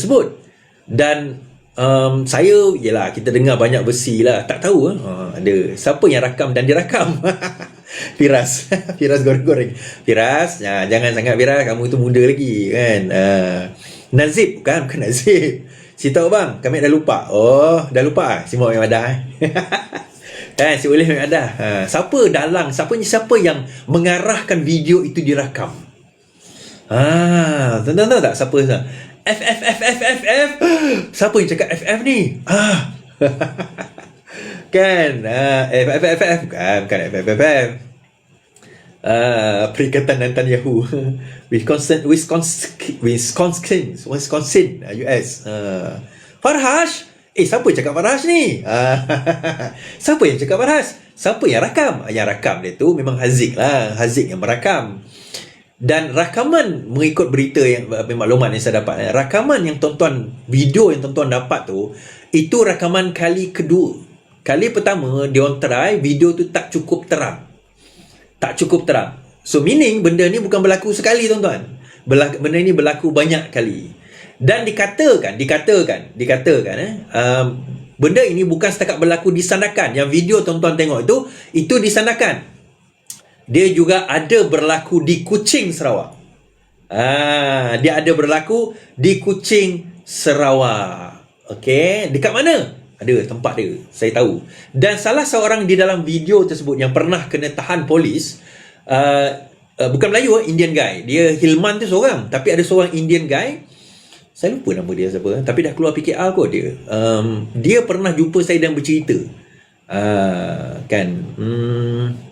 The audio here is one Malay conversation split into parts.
tersebut. Dan um, saya yelah kita dengar banyak versi lah. Tak tahu uh, ada. Siapa yang rakam dan dirakam Firas. Firas goreng-goreng. Firas ya, jangan sangat Firas. Kamu tu muda lagi kan? Uh, Nazib bukan bukan Nazib. Si tahu bang kami dah lupa. Oh dah lupa ah? Si Muhammad Madah eh? Kan si Oleh Muhammad Madah. Ha, siapa dalang siapa siapa yang mengarahkan video itu dirakam tahu tahu tak siapa siapa? F F F F F F. Siapa yang cakap F F ni? Ah. kan? Ah, F F F F bukan bukan F F F F. Uh, Perikatan Netanyahu Wisconsin Wisconsin Wisconsin Wisconsin US uh, Farhash Eh siapa yang cakap Farhash ni uh, Siapa yang cakap Farhash Siapa yang rakam Yang rakam dia tu memang Haziq lah Haziq yang merakam dan rakaman mengikut berita yang maklumat yang saya dapat eh, rakaman yang tuan-tuan video yang tuan-tuan dapat tu itu rakaman kali kedua. Kali pertama dia orang try video tu tak cukup terang. Tak cukup terang. So meaning benda ni bukan berlaku sekali tuan-tuan. Benda ni berlaku banyak kali. Dan dikatakan dikatakan dikatakan eh um, benda ini bukan setakat berlaku di Sandakan yang video tuan-tuan tengok itu itu di Sandakan dia juga ada berlaku di Kuching Sarawak. Ah, dia ada berlaku di Kuching Sarawak. Okey, dekat mana? Ada tempat dia, saya tahu. Dan salah seorang di dalam video tersebut yang pernah kena tahan polis, uh, uh, bukan Melayu, uh, Indian guy. Dia Hilman tu seorang, tapi ada seorang Indian guy. Saya lupa nama dia siapa, tapi dah keluar PKR kot dia. Um, dia pernah jumpa saya dan bercerita. Uh, kan? Hmm,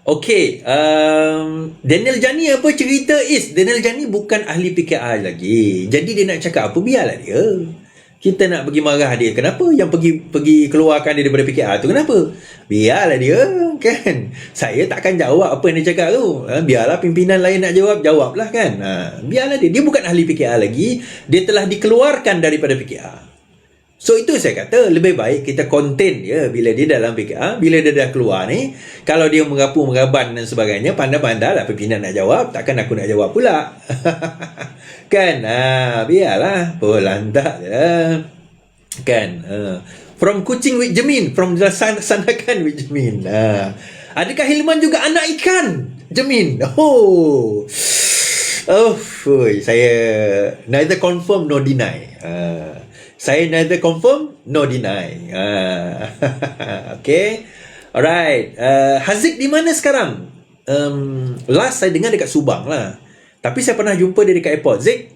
Okay, um, Daniel Jani apa cerita is? Daniel Jani bukan ahli PKR lagi. Jadi dia nak cakap apa, biarlah dia. Kita nak pergi marah dia. Kenapa yang pergi pergi keluarkan dia daripada PKR tu? Kenapa? Biarlah dia, kan? Saya takkan jawab apa yang dia cakap tu. Ha, biarlah pimpinan lain nak jawab, jawablah kan? Ha, biarlah dia. Dia bukan ahli PKR lagi. Dia telah dikeluarkan daripada PKR. So itu saya kata lebih baik kita contain dia bila dia dalam PKR, bila dia dah keluar ni, kalau dia mengapu mengaban dan sebagainya, pandai-pandai lah pimpinan nak jawab, takkan aku nak jawab pula. kan? Ha, biarlah, polantak je lah. Kan? Ha. From Kuching with Jemin, from san Sandakan with Jemin. Ha. Adakah Hilman juga anak ikan? Jemin. Oh. Oh, saya neither confirm nor deny. Ha saya neither confirm nor deny. Uh, okay. Alright. Uh, Haziq di mana sekarang? Um, last saya dengar dekat Subang lah. Tapi saya pernah jumpa dia dekat airport. Zik,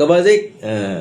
khabar Zik? Uh.